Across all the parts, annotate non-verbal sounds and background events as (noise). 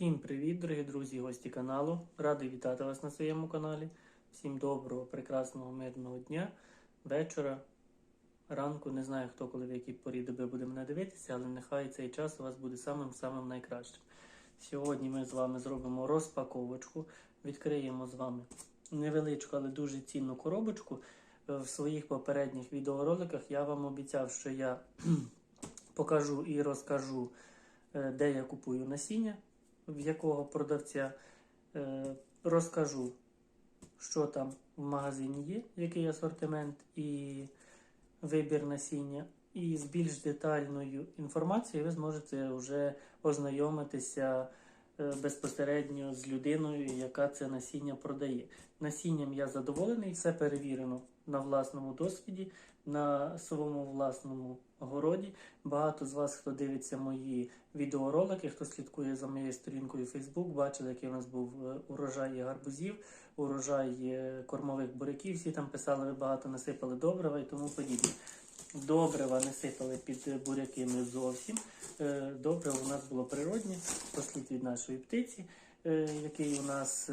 Всім привіт, дорогі друзі гості каналу. Радий вітати вас на своєму каналі. Всім доброго, прекрасного, мирного дня, вечора, ранку. Не знаю, хто коли в якій порі доби буде мене дивитися, але нехай цей час у вас буде самим-самим найкращим. Сьогодні ми з вами зробимо розпаковочку. Відкриємо з вами невеличку, але дуже цінну коробочку. Е, В своїх попередніх відеороликах я вам обіцяв, що я (clears throat) покажу і розкажу, е, де я купую насіння, в якого продавця. Е, Розкажу, що там в магазині є, який асортимент і вибір насіння. І з більш детальною інформацією ви зможете вже ознайомитися е, безпосередньо з людиною, яка це насіння продає. Насінням я задоволений, все перевірено на власному досвіді, на своєму власному городі. Багато з вас, хто дивиться мої відеоролики, хто слідкує за моєю сторінкою Facebook, бачили, який у нас був е, урожай гарбузів, урожай е, кормових буряків. Всі там писали, ви багато насипали добрива і тому подібне. Добрива не сипали під буряки ми зовсім. Е, Добриво у нас було природнє, послід від нашої птиці, який у нас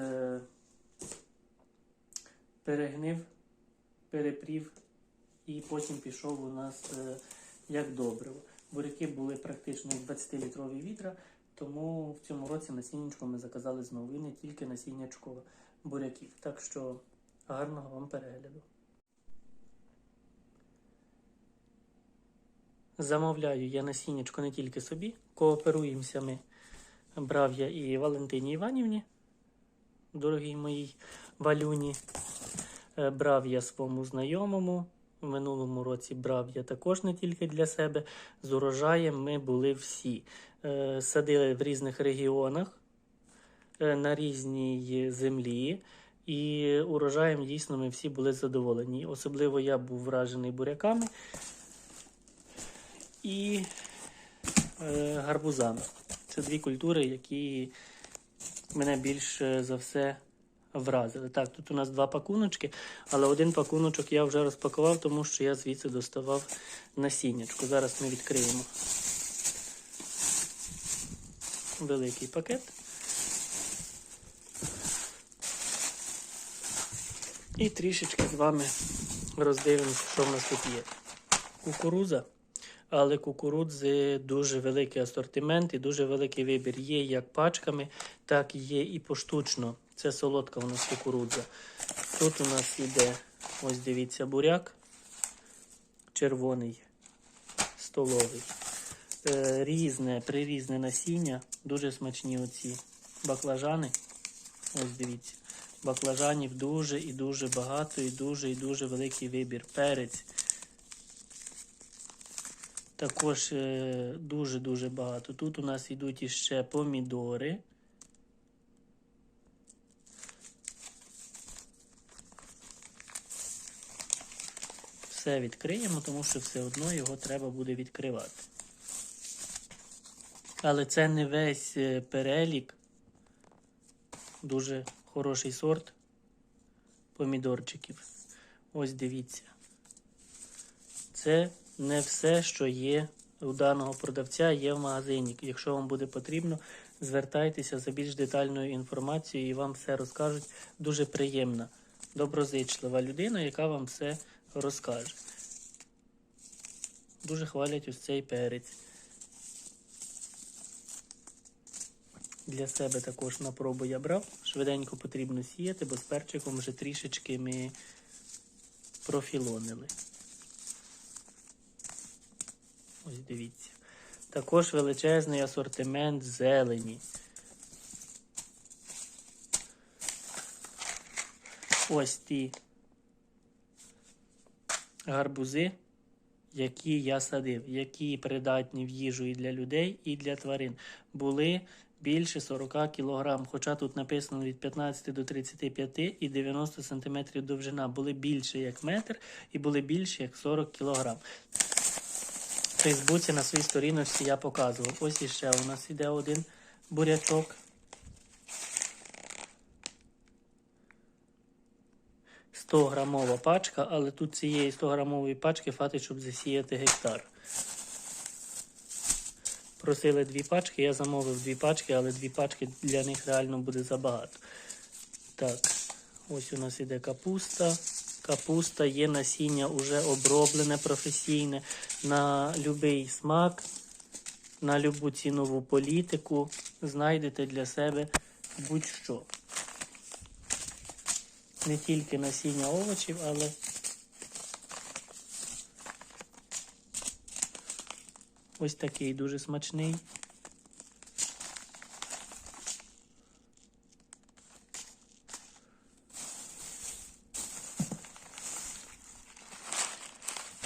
перегнив, перепрів і потім пішов у нас е, як добриво. Буряки були практично 20-літрові відра, тому в цьому році насіннячко ми заказали знову. І не тільки насіннячко буряків. Так що гарного вам перегляду. Замовляю я насіннячко не тільки собі, кооперуємося ми. Брав я і Валентині Іванівні, дорогій моїй валюні. Е, Брав я своєму знайомому. В минулому році брав я також не тільки для себе. З урожаєм ми були всі. Е, Садили в різних регіонах е, на різній землі. І урожаєм дійсно ми всі були задоволені. Особливо я був вражений буряками і гарбузами. Це дві культури, які мене більше за все вразили. Так, тут у нас два пакуночки, але один пакуночок я вже розпакував, тому що я звідси доставав насіннячку. Зараз ми відкриємо великий пакет. І трішечки з вами роздивимося, що в нас тут є. Кукуруза, але кукурудзи дуже великий асортимент і дуже великий вибір. Є як пачками, так є і поштучно. Це солодка у нас кукурудза. Тут у нас іде, ось дивіться, буряк червоний, столовий. Е, різне, прирізне насіння, дуже смачні оці баклажани. Ось дивіться. Баклажанів дуже і дуже багато, і дуже і дуже великий вибір. Перець. Також дуже-дуже багато. Тут у нас йдуть іще помідори. Все відкриємо, тому що все одно його треба буде відкривати. Але це не весь е, перелік. Дуже хороший сорт помідорчиків. Ось дивіться. Це не все, що є у даного продавця, є в магазині. Якщо вам буде потрібно, звертайтеся за більш детальною інформацією і вам все розкажуть. Дуже приємна, доброзичлива людина, яка вам все розкаже. Дуже хвалять ось цей перець. Для себе також на пробу я брав. Швиденько потрібно сіяти, бо з перчиком вже трішечки ми профілонили. Ось дивіться. Також величезний асортимент зелені. Ось ті гарбузи, які я садив, які придатні в їжу і для людей, і для тварин. Були більше 40 кг, хоча тут написано від 15 до 35 і 90 см довжина. Були більше як метр і були більше як 40 кг. В Фейсбуці на своїй сторіночці я показував. Ось іще у нас іде один бурячок. Грамова пачка, але тут цієї 100 грамової пачки хватить, щоб засіяти гектар. просили дві пачки, я замовив дві пачки, але дві пачки для них реально буде забагато. Так, ось у нас іде капуста. Капуста є насіння уже оброблене професійне на будь-який смак, на любу цінову політику. Знайдете для себе будь-що. Не тільки насіння овочів, але ось такий дуже смачний.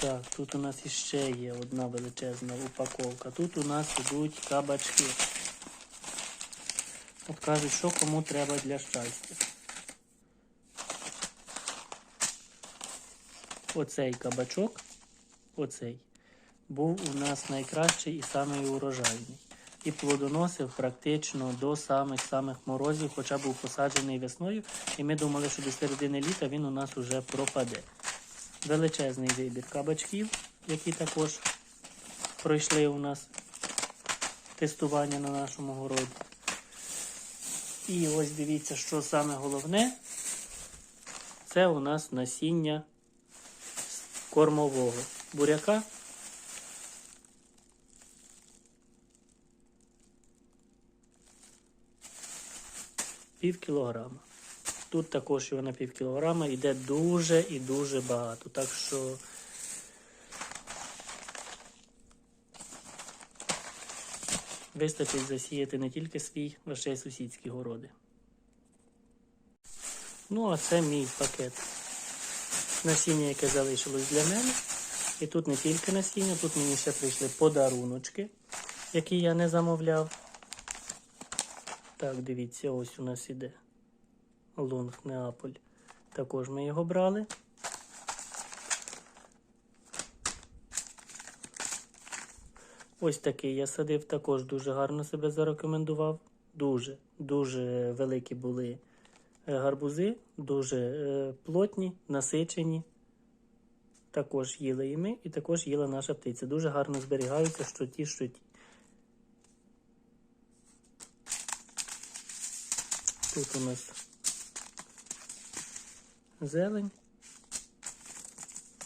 Так, тут у нас іще є одна величезна упаковка. Тут у нас ідуть кабачки. От кажуть, що кому треба для щастя. Оцей кабачок, оцей, був у нас найкращий і самий урожайний. І плодоносив практично до самих-самих морозів, хоча був посаджений весною. І ми думали, що до середини літа він у нас уже пропаде. Величезний вибір кабачків, які також пройшли у нас тестування на нашому городі. І ось дивіться, що саме головне, це у нас насіння кормового буряка. Пів кілограма. Тут також його на пів кілограма йде дуже і дуже багато. Так що вистачить засіяти не тільки свій, а ще й сусідські городи. Ну, а це мій пакет насіння, яке залишилось для мене. І тут не тільки насіння, тут мені ще прийшли подаруночки, які я не замовляв. Так, дивіться, ось у нас іде Лунг Неаполь. Також ми його брали. Ось такий я садив, також дуже гарно себе зарекомендував. Дуже, дуже великі були гарбузи, дуже е, плотні, насичені. Також їли і ми, і також їла наша птиця. Дуже гарно зберігаються, що ті, що ті. Тут у нас зелень.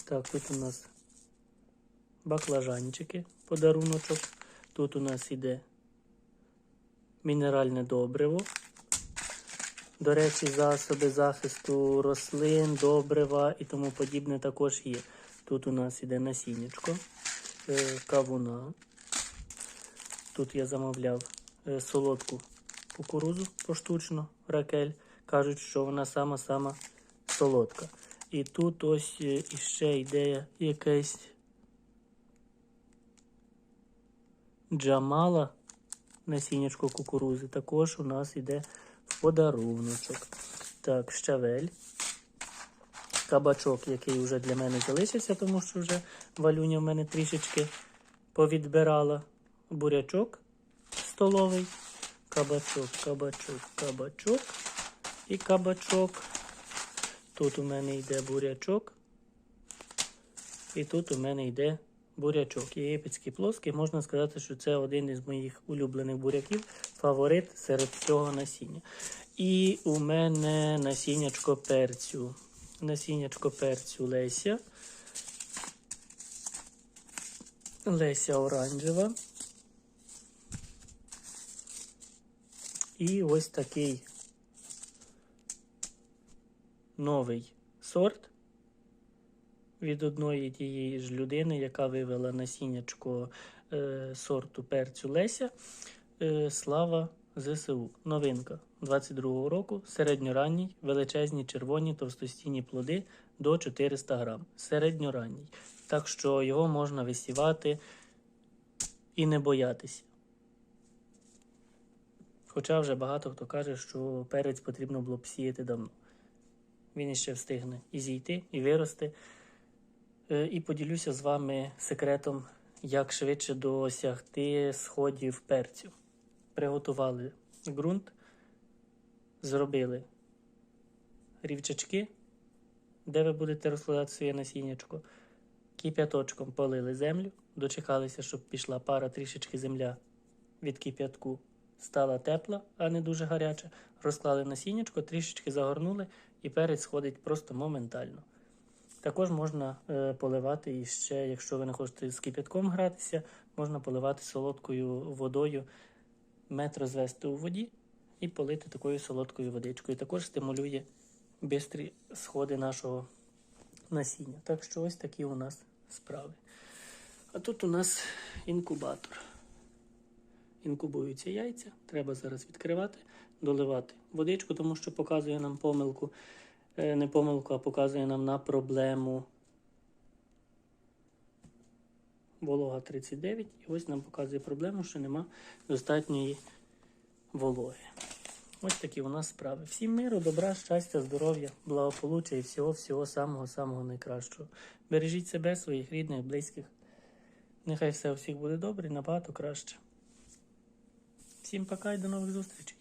Так, тут у нас баклажанчики, подаруночок. Тут у нас іде мінеральне добриво. До речі, засоби захисту рослин, добрива і тому подібне також є. Тут у нас іде насіннячко, е, кавуна. Тут я замовляв е, солодку кукурузу поштучно, ракель. Кажуть, що вона сама-сама солодка. І тут ось е, іще йде якесь джамала, насіннячко кукурузи. Також у нас йде подаруночок. Так, щавель. Кабачок, який вже для мене залишився, тому що вже валюня в мене трішечки повідбирала. Бурячок столовий. Кабачок, кабачок, кабачок і кабачок. Тут у мене йде бурячок. І тут у мене йде бурячок. Єгипетський плоский. Можна сказати, що це один із моїх улюблених буряків, фаворит серед цього насіння. І у мене насіннячко перцю. Насіннячко перцю Леся. Леся оранжева. І ось такий новий сорт від одної тієї ж людини, яка вивела насіннячко е, сорту перцю Леся. Е, Слава ЗСУ. Новинка 22-го року. Середньоранній, величезні червоні товстостійні плоди до 400 грам. Середньоранній. Так що його можна висівати і не боятися. Хоча вже багато хто каже, що перець потрібно було б сіяти давно. Він іще встигне і зійти, і вирости. Е, І поділюся з вами секретом, як швидше досягти сходів перцю. Приготували ґрунт, зробили рівчачки, де ви будете розкладати своє насіннячко. Кип'яточком полили землю, дочекалися, щоб пішла пара трішечки земля від кип'ятку стала тепла, а не дуже гаряча. Розклали насіннячко, трішечки загорнули, і перець сходить просто моментально. Також можна е, поливати і ще, якщо ви не хочете з кип'ятком гратися, можна поливати солодкою водою, мед розвести у воді і полити такою солодкою водичкою. Також стимулює бистрі сходи нашого насіння. Так що ось такі у нас справи. А тут у нас інкубатор. Інкубуються яйця, треба зараз відкривати, доливати водичку, тому що показує нам помилку. Е, Не помилку, а показує нам на проблему. Волога 39. І ось нам показує проблему, що нема достатньої вологи. Ось такі у нас справи. Всім миру, добра, щастя, здоров'я, благополуччя і всього-всього самого-самого найкращого. Бережіть себе, своїх рідних, близьких. Нехай все у всіх буде добре і набагато краще. Всім пока і до нових зустрічей.